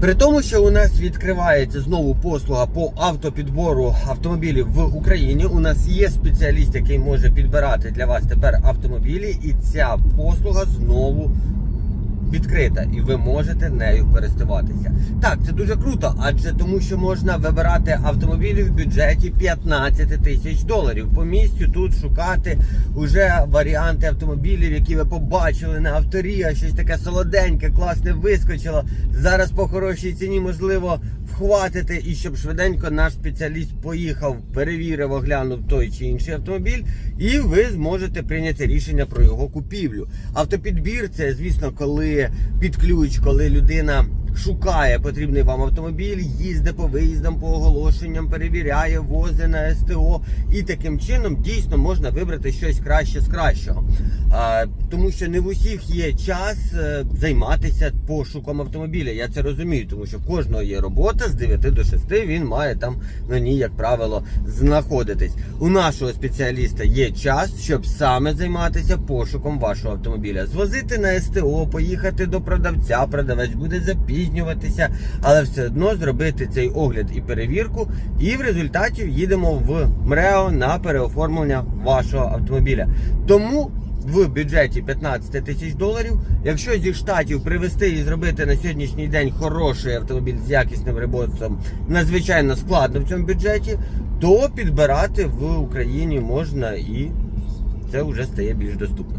При тому, що у нас відкривається знову послуга по автопідбору автомобілів в Україні. У нас є спеціаліст, який може підбирати для вас тепер автомобілі, і ця послуга знову відкрита, і ви можете нею користуватися. Так, це дуже круто, адже тому, що можна вибирати автомобілі в бюджеті 15 тисяч доларів. По місцю тут шукати уже варіанти автомобілів, які ви побачили на авторі, а щось таке солоденьке, класне вискочило. Зараз по хорошій ціні можливо вхватити, і щоб швиденько наш спеціаліст поїхав, перевірив, оглянув той чи інший автомобіль, і ви зможете прийняти рішення про його купівлю. Автопідбір це, звісно, коли під ключ, коли людина. Шукає потрібний вам автомобіль, їздить по виїздам, по оголошенням, перевіряє, возить на СТО. І таким чином дійсно можна вибрати щось краще з кращого. А, тому що не в усіх є час е, займатися пошуком автомобіля. Я це розумію, тому що кожного є робота з 9 до 6, він має там на ній, як правило, знаходитись. У нашого спеціаліста є час, щоб саме займатися пошуком вашого автомобіля. Звозити на СТО, поїхати до продавця, продавець буде запізнюватися, але все одно зробити цей огляд і перевірку. І в результаті їдемо в МРЕО на переоформлення вашого автомобіля. Тому в бюджеті 15 тисяч доларів. Якщо зі штатів привезти і зробити на сьогоднішній день хороший автомобіль з якісним ремонтом надзвичайно складно в цьому бюджеті, то підбирати в Україні можна і це вже стає більш доступно.